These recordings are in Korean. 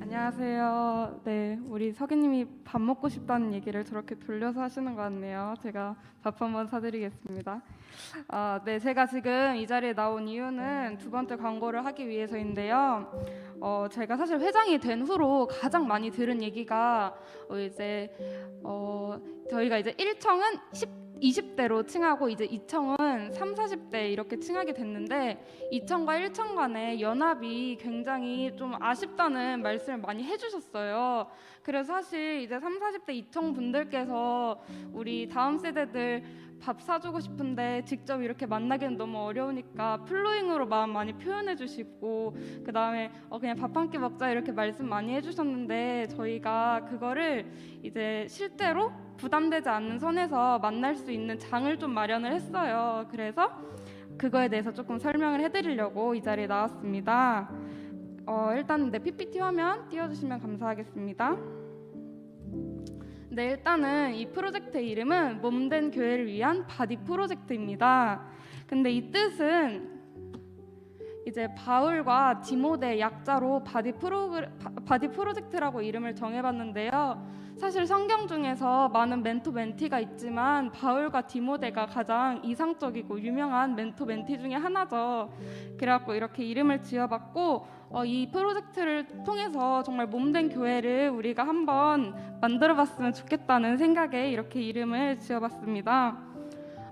안녕하세요. 네, 우리 석이님이 밥 먹고 싶다는 얘기를 저렇게 돌려서 하시는 것 같네요. 제가 밥 한번 사드리겠습니다. 아, 네, 제가 지금 이 자리에 나온 이유는 두 번째 광고를 하기 위해서인데요. 어, 제가 사실 회장이 된 후로 가장 많이 들은 얘기가 어, 이제 어, 저희가 이제 1청은 10 20대로 칭하고 이제 2청은 3, 40대 이렇게 칭하게 됐는데 2청과 1청 간의 연합이 굉장히 좀 아쉽다는 말씀을 많이 해주셨어요. 그래서 사실 이제 3, 40대 2청 분들께서 우리 다음 세대들 밥 사주고 싶은데 직접 이렇게 만나기는 너무 어려우니까 플로잉으로 마음 많이 표현해 주시고 그 다음에 어 그냥 밥 한 끼 먹자 이렇게 말씀 많이 해주셨는데 저희가 그거를 이제 실제로 부담되지 않는 선에서 만날 수 있는 장을 좀 마련을 했어요. 그래서 그거에 대해서 조금 설명을 해드리려고 이 자리에 나왔습니다. 어, 일단 내 PPT 화면 띄워주시면 감사하겠습니다. 네, 일단은 이 프로젝트의 이름은 몸된 교회를 위한 바디 프로젝트입니다. 근데 이 뜻은 이제 바울과 디모데 약자로 바디 프로 바디 프로젝트라고 이름을 정해봤는데요. 사실 성경 중에서 많은 멘토 멘티가 있지만 바울과 디모데가 가장 이상적이고 유명한 멘토 멘티 중에 하나죠. 그래갖고 이렇게 이름을 지어봤고 어, 이 프로젝트를 통해서 정말 몸된 교회를 우리가 한번 만들어봤으면 좋겠다는 생각에 이렇게 이름을 지어봤습니다.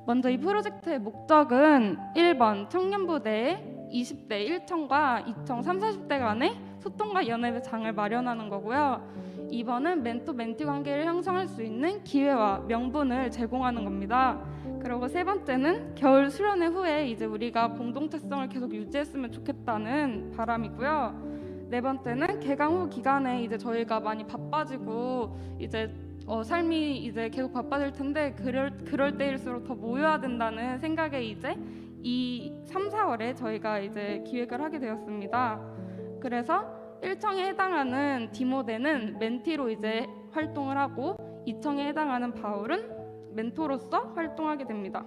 먼저 이 프로젝트의 목적은 1번 청년부대 20대 1청과 2청 3, 40대 간의 소통과 연합의 장을 마련하는 거고요. 2번은 멘토 멘티 관계를 형성할 수 있는 기회와 명분을 제공하는 겁니다. 그리고 세 번째는 겨울 수련회 후에 이제 우리가 공동체성을 계속 유지했으면 좋겠다는 바람이고요. 네 번째는 개강 후 기간에 이제 저희가 많이 바빠지고 이제 어, 삶이 이제 계속 바빠질 텐데 그럴 그럴 때일수록 더 모여야 된다는 생각에 이제 이 3, 4월에 저희가 이제 기획을 하게 되었습니다. 그래서 1청에 해당하는 디모데는 멘티로 이제 활동을 하고 2청에 해당하는 바울은 멘토로서 활동하게 됩니다.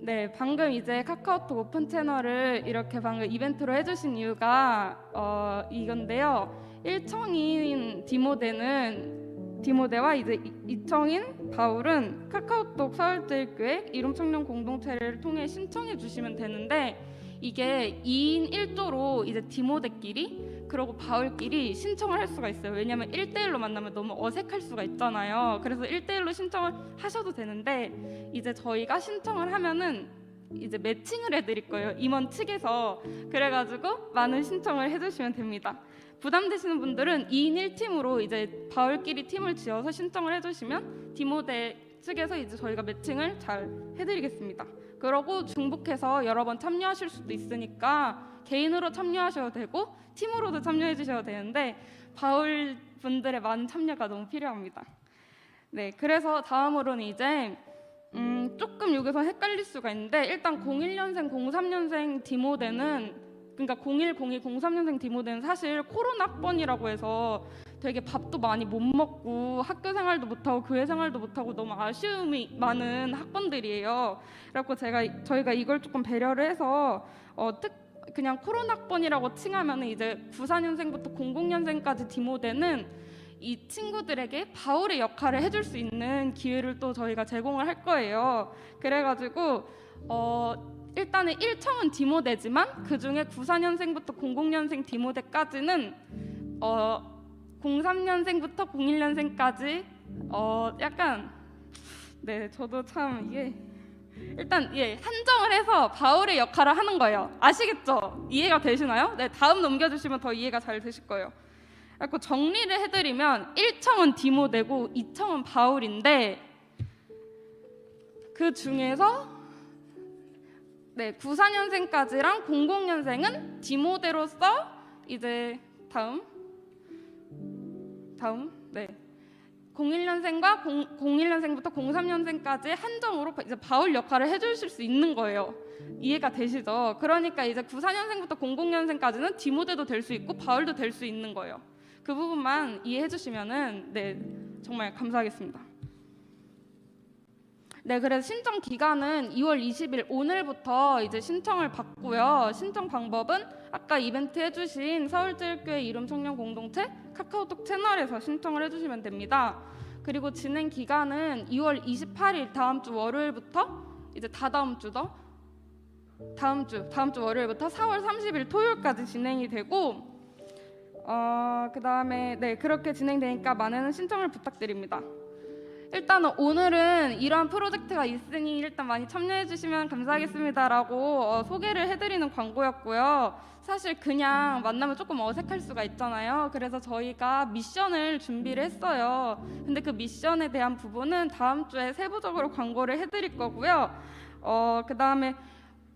네, 방금 이제 카카오톡 오픈 채널을 이렇게 방금 이벤트로 해주신 이유가 어, 이건데요. 1청인 디모데는 디모데와 이제 2청인 바울은 카카오톡 서울제일교회 이룸청년 공동체를 통해 신청해 주시면 되는데 이게 2인 1조로 이제 디모데끼리 그리고 바울끼리 신청을 할 수가 있어요. 왜냐하면 1대1로 만나면 너무 어색할 수가 있잖아요. 그래서 1대1로 신청을 하셔도 되는데 이제 저희가 신청을 하면은 이제 매칭을 해드릴 거예요. 임원 측에서 그래가지고 많은 신청을 해주시면 됩니다. 부담되시는 분들은 2인 1팀으로 이제 바울끼리 팀을 지어서 신청을 해주시면 디모데 측에서 이제 저희가 매칭을 잘 해드리겠습니다. 그러고 중복해서 여러 번 참여하실 수도 있으니까 개인으로 참여하셔도 되고 팀으로도 참여해 주셔도 되는데 바울 분들의 많은 참여가 너무 필요합니다. 네, 그래서 다음으로는 이제 음, 조금 여기서 헷갈릴 수가 있는데 일단 01년생, 03년생 디모데는 그러니까 01, 02, 03년생 디모데는 사실 코로나 학번이라고 해서 되게 밥도 많이 못 먹고 학교 생활도 못 하고 교회 생활도 못 하고 너무 아쉬움이 많은 학번들이에요. 그래서 제가 저희가 이걸 조금 배려를 해서 어, 특 그냥 코로나 학번이라고 칭하면 이제 94년생부터 00년생까지 디모데는 이 친구들에게 바울의 역할을 해줄 수 있는 기회를 또 저희가 제공을 할 거예요. 그래가지고 어, 일단은 1청은 디모데지만 그 중에 94년생부터 00년생 디모데까지는 어, 03년생부터 01년생까지 어 약간 네 저도 참 이게 일단 예 한정을 해서 바울의 역할을 하는 거예요 아시겠죠 이해가 되시나요? 네 다음 넘겨주시면 더 이해가 잘 되실 거예요. 그래서 정리를 해드리면 1청은 디모데고 2청은 바울인데 그 중에서 네 94년생까지랑 00년생은 디모데로서 이제 다음 다음 네 01년생과 0, 01년생부터 03년생까지 한정으로 이제 바울 역할을 해주실 수 있는 거예요. 이해가 되시죠? 그러니까 이제 94년생부터 00년생까지는 디모데도 될 수 있고 바울도 될 수 있는 거예요. 그 부분만 이해해 주시면은 네 정말 감사하겠습니다. 네, 그래서 신청 기간은 2월 20일 오늘부터 이제 신청을 받고요. 신청 방법은 아까 이벤트 해주신 서울제일교회 이름 청년 공동체 카카오톡 채널에서 신청을 해주시면 됩니다. 그리고 진행 기간은 2월 28일 다음 주 월요일부터 이제 다다음 주죠. 다음 주 다음 주 월요일부터 4월 30일 토요일까지 진행이 되고 어 그다음에 네 그렇게 진행되니까 많은 신청을 부탁드립니다. 일단은 오늘은 이러한 프로젝트가 있으니 일단 많이 참여해 주시면 감사하겠습니다라고 어, 소개를 해드리는 광고였고요. 사실 그냥 만나면 조금 어색할 수가 있잖아요. 그래서 저희가 미션을 준비를 했어요. 근데 그 미션에 대한 부분은 다음 주에 세부적으로 광고를 해드릴 거고요. 어, 그 다음에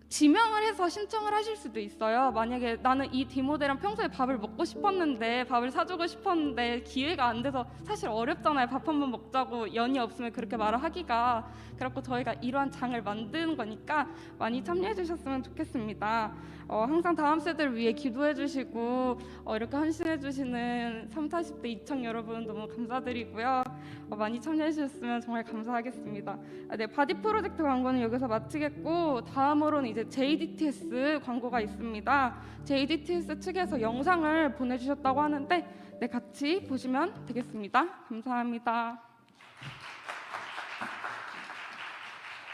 지명을 해서 신청을 하실 수도 있어요. 만약에 나는 이 디모델랑 평소에 밥을 먹고 싶었는데 밥을 사주고 싶었는데 기회가 안 돼서 사실 어렵잖아요. 밥 한 번 먹자고 연이 없으면 그렇게 말을 하기가 그렇고 저희가 이러한 장을 만드는 거니까 많이 참여해 주셨으면 좋겠습니다. 어, 항상 다음 세대를 위해 기도해 주시고 어, 이렇게 헌신해 주시는 3, 40대 이청 여러분 너무 감사드리고요. 어, 많이 참여해 주셨으면 정말 감사하겠습니다. 아, 네, 바디 프로젝트 광고는 여기서 마치겠고 다음으로는 이제 JDTS 광고가 있습니다. JDTS 측에서 영상을 보내주셨다고 하는데 네, 같이 보시면 되겠습니다. 감사합니다.